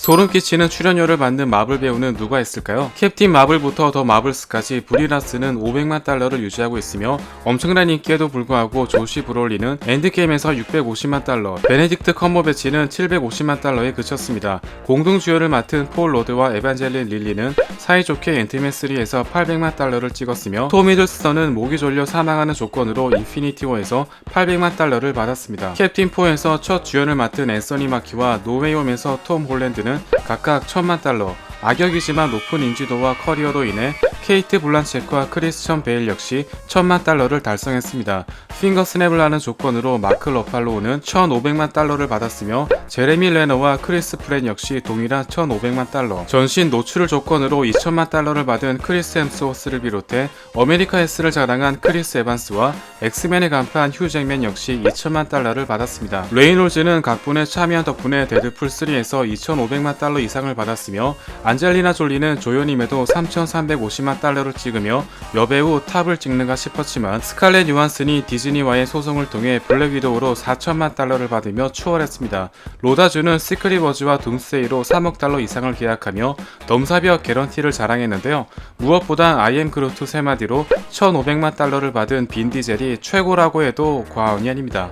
소름 끼치는 출연료를 받는 마블 배우는 누가 있을까요? 캡틴 마블부터 더 마블스까지 브리라스는 500만 달러를 유지하고 있으며 엄청난 인기에도 불구하고 조시 브롤리는 엔드게임에서 650만 달러, 베네딕트 컴버배치는 750만 달러에 그쳤습니다. 공동 주연을 맡은 폴 로드와 에반젤린 릴리는 사이좋게 앤트맨3에서 800만 달러를 찍었으며 톰 히들스턴은 목이 졸려 사망하는 조건으로 인피니티 워에서 800만 달러를 받았습니다. 캡틴 4에서 첫 주연을 맡은 앤서니 마키와 노웨이홈에서 톰 홀랜드는 각각 1000만 달러, 악역이지만 높은 인지도와 커리어로 인해 케이트 블란쳇과 크리스천 베일 역시 1000만 달러를 달성했습니다. 핑거 스냅을 하는 조건으로 마크 러팔로우는 1500만 달러를 받았으며 제레미 레너와 크리스 프렌 역시 동일한 1500만 달러 전신 노출을 조건으로 2000만 달러를 받은 크리스 햄스워스를 비롯해 어메리카 S를 자랑한 크리스 에반스와 엑스맨의 간판 휴 잭맨 역시 2000만 달러를 받았습니다. 레이놀즈는 각본에 참여한 덕분에 데드풀 3에서 2500만 달러 이상을 받았으며 안젤리나 졸리는 조연임에도 3350만 달러를 찍으며 여배우 탑을 찍는가 싶었지만 스칼렛 요한슨이 디즈니와의 소송을 통해 블랙 위도우로 4천만 달러를 받으며 추월했습니다. 로다주는 시크릿워즈와 둠스데이로 3억 달러 이상을 계약하며 넘사벽 개런티를 자랑했는데요. 무엇보다 아이엠 그루트 세 마디로 1500만 달러를 받은 빈 디젤이 최고라고 해도 과언이 아닙니다.